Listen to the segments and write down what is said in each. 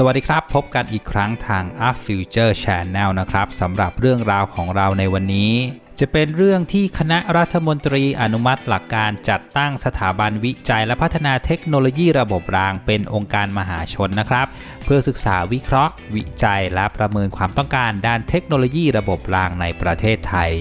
สวัสดีครับ พบกันอีกครั้งทาง Up Future Channel นะครับสำหรับเรื่องราวของเราในวันนี้ จะเป็นเรื่องที่คณะรัฐมนตรีอนุมัติหลักการจัดตั้งสถาบันวิจัยและพัฒนาเทคโนโลยีระบบรางเป็นองค์การมหาชนนะครับ เพื่อศึกษาวิเคราะห์ วิจัยและประเมินความต้องการด้านเทคโนโลยีระบบรางในประเทศไทย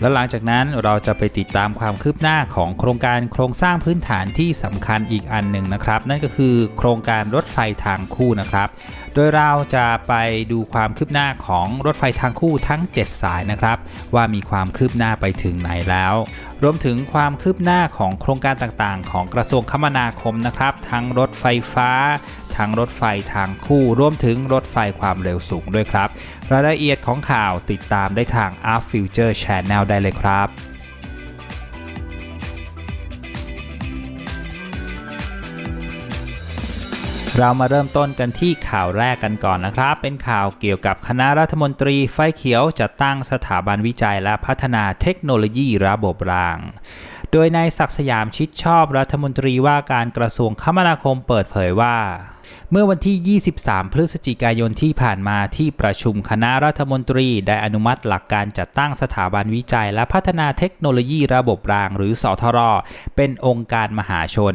และหลังจากนั้นเราจะไปติดตามความคืบหน้าของโครงการโครงสร้างพื้นฐานที่สำคัญอีกอันหนึ่งนะครับ นั่นก็คือโครงการรถไฟทางคู่นะครับ โดยเราจะไปดูความคืบหน้าของรถไฟทางคู่ทั้ง 7 สายนะครับ ว่ามีความคืบหน้าไปถึงไหนแล้ว รวมถึงความคืบหน้าของโครงการต่างๆ ของกระทรวงคมนาคมนะครับ ทั้งรถไฟฟ้าทั้งรถไฟทางคู่รวมถึงรถไฟความเร็วสูงด้วยครับ รายละเอียดของข่าวติดตามได้ทาง Up Future Channel ได้เลยครับ เรามาเริ่มต้นกันที่ข่าวแรกกันก่อนนะครับ เป็นข่าวเกี่ยวกับคณะรัฐมนตรีไฟเขียวจะตั้งสถาบันวิจัยและพัฒนาเทคโนโลยีระบบราง โดยนายศักสยามชิดชอบรัฐมนตรีว่าการกระทรวงคมนาคมเปิดเผยว่าเมื่อวันที่ 23 พฤศจิกายนที่ผ่านมาที่ประชุมคณะรัฐมนตรีได้อนุมัติหลักการจัดตั้งสถาบันวิจัย และพัฒนาเทคโนโลยีระบบราง หรือสทร เป็นองค์การมหาชน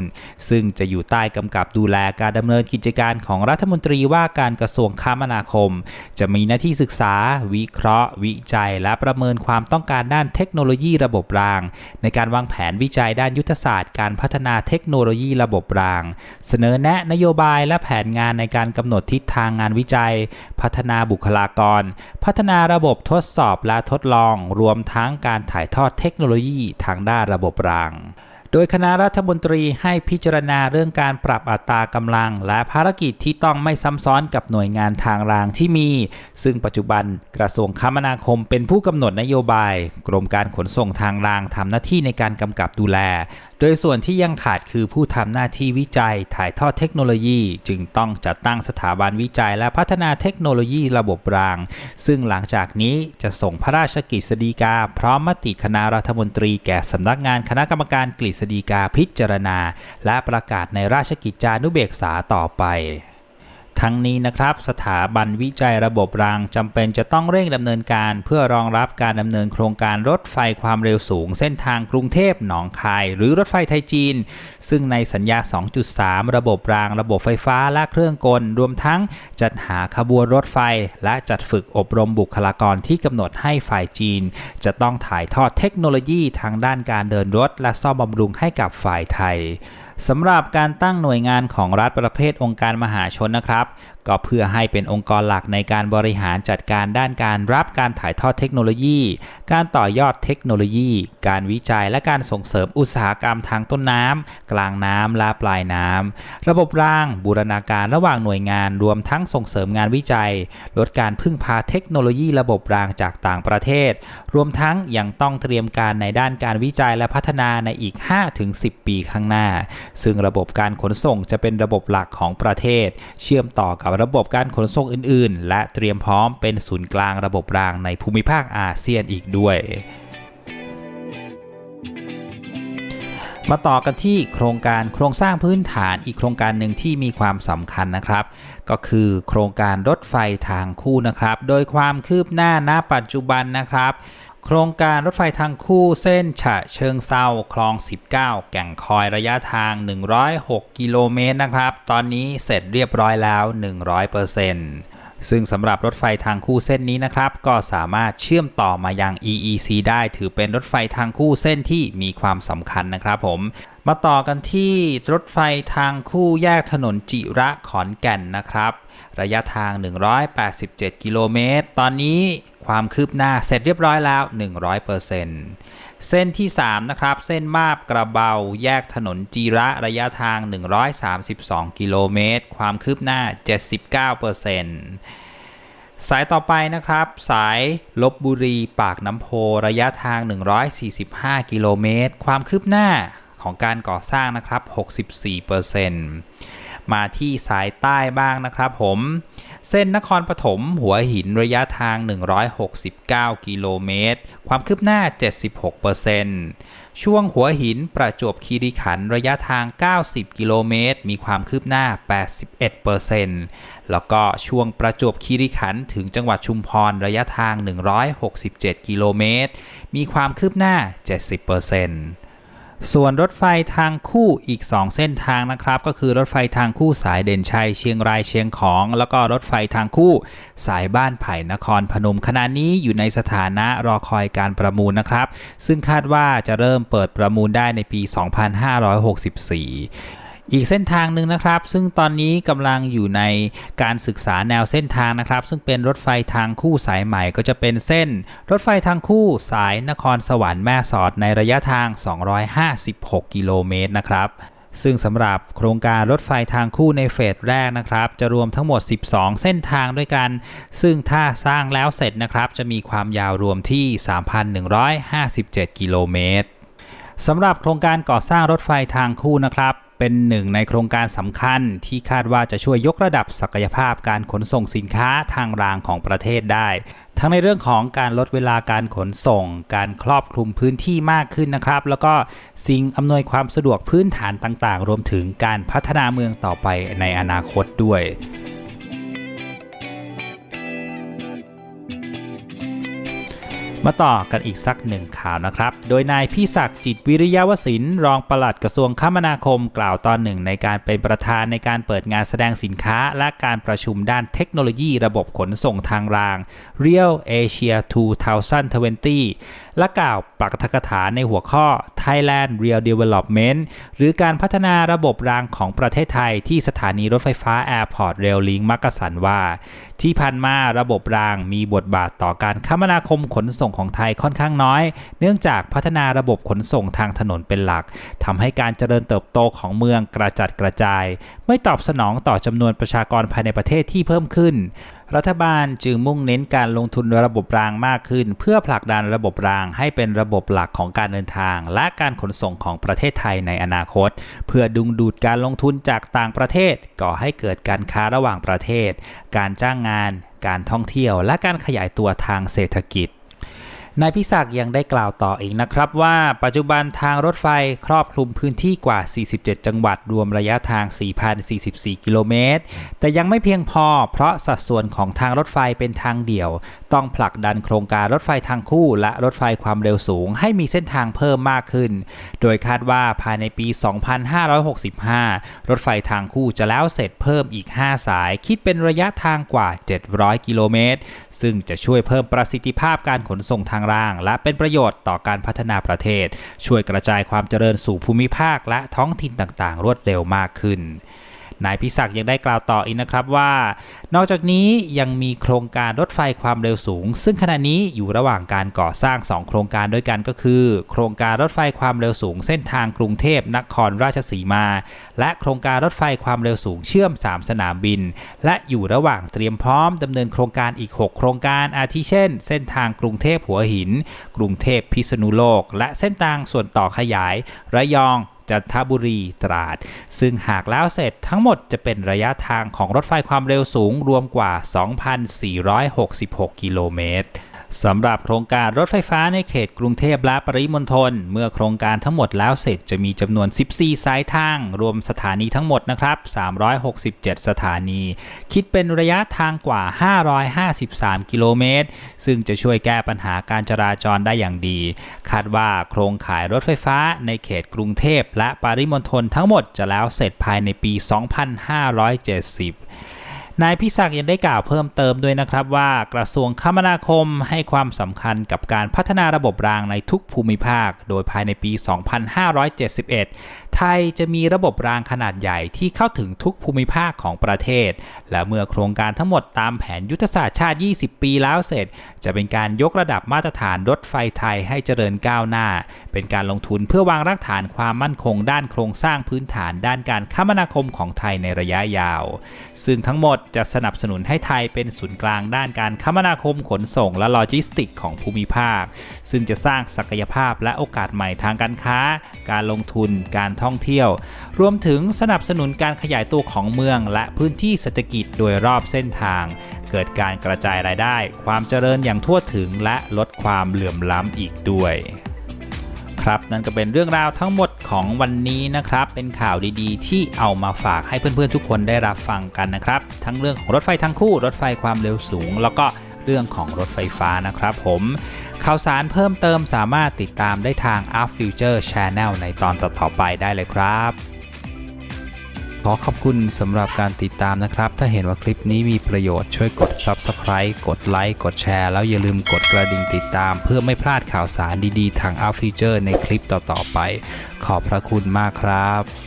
ซึ่งจะอยู่ใต้กำกับดูแลการดำเนินกิจการของรัฐมนตรีว่าการกระทรวงคมนาคม จะมีหน้าที่ศึกษา วิเคราะห์ วิจัย และประเมินความต้องการด้านเทคโนโลยีระบบราง ในการวางแผนวิจัยด้านยุทธศาสตร์ การพัฒนาเทคโนโลยีระบบราง เสนอแนะนโยบายและแผนงานในการกำหนดทิศทางงานวิจัย พัฒนาบุคลากร พัฒนาระบบทดสอบและทดลอง รวมทั้งการถ่ายทอดเทคโนโลยีทางด้านระบบราง โดยคณะรัฐมนตรีให้พิจารณาเรื่องการปรับอัตรากำลัง และภารกิจที่ต้องไม่ซ้ำซ้อนกับหน่วยงานทางรางที่มี ซึ่งปัจจุบันกระทรวงคมนาคมเป็นผู้กำหนดนโยบาย กรมการขนส่งทางรางทำหน้าที่ในการกำกับดูแล โดยส่วนที่ยังขาดคือผู้ทำหน้าที่วิจัย ถ่ายทอดเทคโนโลยี จึงต้องจัดตั้งสถาบันวิจัย และพัฒนาเทคโนโลยีระบบราง ซึ่งหลังจากนี้จะส่งพระราชกฤษฎีกาพร้อมมติคณะรัฐมนตรีแก่สำนักงานคณะกรรมการกฤษฎีกาพิจารณา และประกาศในราชกิจจานุเบกษาต่อไป ทั้งนี้นะครับสถาบันวิจัยระบบรางจำเป็นจะต้องเร่งดำเนินการ เพื่อรองรับการดำเนินโครงการรถไฟความเร็วสูง เส้นทางกรุงเทพหนองคาย หรือรถไฟไทยจีน ซึ่งในสัญญา 2.3 ระบบราง ระบบไฟฟ้าและเครื่องกล รวมทั้งจัดหาขบวนรถไฟ และจัดฝึกอบรมบุคลากรที่กำหนดให้ฝ่ายจีน จะต้องถ่ายทอดเทคโนโลยีทางด้านการเดินรถ และซ่อมบำรุงให้กับฝ่ายไทย สำหรับการตั้งหน่วยงานของรัฐประเภทองค์การมหาชนนะครับ ก็เพื่อให้เป็นองค์กรหลักในการบริหารจัดการด้านการรับการถ่ายทอดเทคโนโลยี การต่อยอดเทคโนโลยี การวิจัยและการส่งเสริมอุตสาหกรรมทางต้นน้ำกลางน้ำและปลายน้ำระบบราง บูรณาการระหว่างหน่วยงานรวมทั้งส่งเสริมงานวิจัย ลดการพึ่งพาเทคโนโลยีระบบรางจากต่างประเทศ รวมทั้งยังต้องเตรียมการในด้านการวิจัยและพัฒนาในอีก 5-10 ปีข้างหน้าซึ่งระบบการขนส่งจะเป็นระบบหลักของประเทศ เชื่อมต่อกับระบบการขนส่งอื่น ๆ และเตรียมพร้อมเป็นศูนย์กลางระบบรางในภูมิภาคอาเซียนอีกด้วย มาต่อกันที่โครงการโครงสร้างพื้นฐานอีกโครงการหนึ่งที่มีความสำคัญนะครับ ก็คือโครงการรถไฟทางคู่นะครับ โดยความคืบหน้าณปัจจุบันนะครับ โครงการรถไฟทางคู่เส้นฉะเชิงเซาคลอง 19 แก่งคอยระยะทาง 106 กิโลเมตรนะครับ ตอนนี้เสร็จเรียบร้อยแล้ว 100% ซึ่งสำหรับรถไฟทางคู่เส้นนี้นะครับ ก็สามารถเชื่อมต่อมายัง EEC ได้ถือเป็นรถไฟทางคู่เส้นที่มีความสำคัญนะครับผมมาต่อกันที่รถไฟทางคู่แยกถนนจิระขอนแก่นนะครับ ระยะทาง 187 กิโลเมตร ตอนนี้ความคืบหน้าเสร็จเรียบร้อยแล้ว 100% เส้นที่ 3 นะครับ เส้นมาบกระเบา แยกถนนจีระระยะทาง 132 กิโลเมตร ความคืบหน้า 79%สายต่อไปนะครับ สายลบบุรีปากน้ำโพระยะทาง 145 กิโลเมตร ความคืบหน้าของการก่อสร้างนะครับ 64% มาที่สายใต้บ้างนะครับผม เส้นนครปฐมหัวหินระยะทาง 169 กิโลเมตร ความคืบหน้า 76%ช่วงหัวหินประจวบคีรีขันธ์ระยะทาง 90 กิโลเมตร มีความคืบหน้า 81%แล้วก็ช่วงประจวบคีรีขันธ์ถึงจังหวัดชุมพรระยะทาง 167 กิโลเมตร มีความคืบหน้า 70% ส่วนรถไฟทางคู่อีก 2 เส้นทางนะครับ ก็คือรถไฟทางคู่สายเด่นชัยเชียงรายเชียงของ แล้วก็รถไฟทางคู่สายบ้านไผ่นครพนมขณะนี้อยู่ในสถานะรอคอยการประมูลนะครับ ซึ่งคาดว่าจะเริ่มเปิดประมูลได้ในปี 2564 อีกเส้นทางหนึ่งนะครับ ซึ่งตอนนี้กำลังอยู่ในการศึกษาแนวเส้นทางนะครับ ซึ่งเป็นรถไฟทางคู่สายใหม่ก็จะเป็นเส้น รถไฟทางคู่สายนครสวรรค์แม่สอดในระยะทาง 256 กิโลเมตรนะครับซึ่งสำหรับโครงการรถไฟทางคู่ในเฟสแรกนะครับ จะรวมทั้งหมด 12 เส้นทางด้วยกัน ซึ่งถ้าสร้างแล้วเสร็จนะครับ จะมีความยาวรวมที่ 3,157 กิโลเมตรสำหรับโครงการก่อสร้างรถไฟทางคู่นะครับ เป็นหนึ่งในโครงการสำคัญที่คาดว่าจะช่วยยกระดับศักยภาพการขนส่งสินค้าทางรางของประเทศได้ ทั้งในเรื่องของการลดเวลาการขนส่ง การครอบคลุมพื้นที่มากขึ้นนะครับ แล้วก็สิ่งอำนวยความสะดวกพื้นฐานต่างๆ รวมถึงการพัฒนาเมืองต่อไปในอนาคตด้วย มาต่อกันอีกสักหนึ่งข่าวนะครับ โดยนายพิศักดิ์จิตวิริยวสินรองปลัดกระทรวงคมนาคมกล่าวตอนหนึ่งในการเป็นประธานในการเปิดงานแสดงสินค้า และการประชุมด้านเทคโนโลยีระบบขนส่งทางราง Real Asia 2020 และกล่าวปรักฐกถาในหัวข้อ Thailand Real Development หรือการพัฒนาระบบรางของประเทศไทยที่สถานีรถไฟฟ้า Airport Rail Link มักกะสันว่า ที่ผ่านมาระบบรางมีบทบาทต่อการคมนาคมขนส่งของไทยค่อนข้างน้อย เนื่องจากพัฒนาระบบขนส่งทางถนนเป็นหลักทำให้การเจริญเติบโตของเมืองกระจัดกระจาย ไม่ตอบสนองต่อจำนวนประชากรภายในประเทศที่เพิ่มขึ้น รัฐบาลจึงมุ่งเน้นการลงทุนระบบรางมากขึ้น เพื่อผลักดันระบบรางให้เป็นระบบหลักของการเดินทาง และการขนส่งของประเทศไทยในอนาคต เพื่อดึงดูดการลงทุนจากต่างประเทศ ก่อให้เกิดการค้าระหว่างประเทศ การจ้างงาน การท่องเที่ยว และการขยายตัวทางเศรษฐกิจ นายพิศักดิ์ยังได้กล่าวต่ออีกนะครับว่าปัจจุบันทางรถไฟครอบคลุมพื้นที่กว่า 47 จังหวัดรวมระยะทาง 4,044 กิโลเมตร แต่ยังไม่เพียงพอเพราะสัดส่วนของทางรถไฟเป็นทางเดี่ยว ต้องผลักดันโครงการรถไฟทางคู่และรถไฟความเร็วสูง ให้มีเส้นทางเพิ่มมากขึ้น โดยคาดว่าภายในปี 2565 รถไฟทางคู่จะแล้วเสร็จเพิ่มอีก 5 สาย คิดเป็นระยะทางกว่า 700 กิโลเมตร ซึ่งจะช่วยเพิ่มประสิทธิภาพการขนส่งทางราง และเป็นประโยชน์ต่อการพัฒนาประเทศ ช่วยกระจายความเจริญสู่ภูมิภาคและท้องถิ่นต่างๆ รวดเร็วมากขึ้น นายพิศักยังได้กล่าวต่ออีกนะครับว่า นอกจากนี้ยังมีโครงการรถไฟความเร็วสูง ซึ่งขณะนี้อยู่ระหว่างการก่อสร้าง 2 โครงการด้วยกันก็คือ โครงการรถไฟความเร็วสูง เส้นทางกรุงเทพนครราชสีมา และโครงการรถไฟความเร็วสูงเชื่อม 3 สนามบิน และอยู่ระหว่างเตรียมพร้อมดำเนินโครงการอีก 6 โครงการอาทิเช่น เส้นทางกรุงเทพหัวหิน กรุงเทพพิษณุโลก และเส้นทางส่วนต่อขยาย ระยอง จันทบุรีตราด ซึ่งหากแล้วเสร็จทั้งหมดจะเป็นระยะทางของรถไฟความเร็วสูงรวมกว่า 2,466 กิโลเมตรสำหรับโครงการรถไฟฟ้าในเขตกรุงเทพและปริมณฑลเมื่อโครงการทั้งหมดแล้วเสร็จจะมีจำนวน 14 สายทาง รวมสถานีทั้งหมดนะครับ 367 สถานี คิดเป็นระยะทางกว่า 553 กิโลเมตร ซึ่งจะช่วยแก้ปัญหาการจราจรได้อย่างดี คาดว่าโครงข่ายรถไฟฟ้าในเขตกรุงเทพและปริมณฑลทั้งหมดจะแล้วเสร็จภายในปี 2570 นายพิศักดิ์ยังได้กล่าวเพิ่มเติมด้วยนะครับว่ากระทรวงคมนาคมให้ความสำคัญกับการพัฒนาระบบรางในทุกภูมิภาค โดยภายในปี 2571 ไทยจะมีระบบรางขนาดใหญ่ที่เข้าถึงทุกภูมิภาคของประเทศ และเมื่อโครงการทั้งหมดตามแผนยุทธศาสตร์ชาติ 20 ปีแล้วเสร็จ จะเป็นการยกระดับมาตรฐานรถไฟไทยให้เจริญก้าวหน้า เป็นการลงทุนเพื่อวางรากฐานความมั่นคงด้านโครงสร้างพื้นฐานด้านการคมนาคมของไทยในระยะยาว ซึ่งทั้งหมดจะสนับสนุนให้ไทยเป็นศูนย์กลางด้านการคมนาคมขนส่งและโลจิสติกของภูมิภาค ซึ่งจะสร้างศักยภาพและโอกาสใหม่ทางการค้า การลงทุน การท่องท่องเที่ยว รวมถึงสนับสนุนการขยายตัวของเมือง และพื้นที่เศรษฐกิจโดยรอบเส้นทาง เกิดการกระจายรายได้ ความเจริญอย่างทั่วถึงและลดความเหลื่อมล้ำอีกด้วย ครับนั่นก็เป็นเรื่องราวทั้งหมด ของวันนี้นะครับ เป็นข่าวดีๆ ที่เอามาฝากให้เพื่อนๆทุกคนได้รับฟังกันนะครับ ทั้งเรื่องของรถไฟทั้งคู่ รถไฟความเร็วสูง แล้วก็เรื่องของรถไฟฟ้านะครับผมข่าวสารเพิ่มเติมสามารถติดตามได้ทาง Up Future Channel ในตอนต่อๆไปได้เลยครับ อขอบคุณสำหรับการติดตามนะครับ ถ้าเห็นว่าคลิปนี้มีประโยชน์ช่วยกด Subscribe กดไลค์กดแชร์แล้วอย่าลืมกดกระดิ่งติดตาม เพื่อไม่พลาดข่าวสารดีๆ ทาง Up Future ในคลิปต่อๆไป ขอบพระคุณมากครับ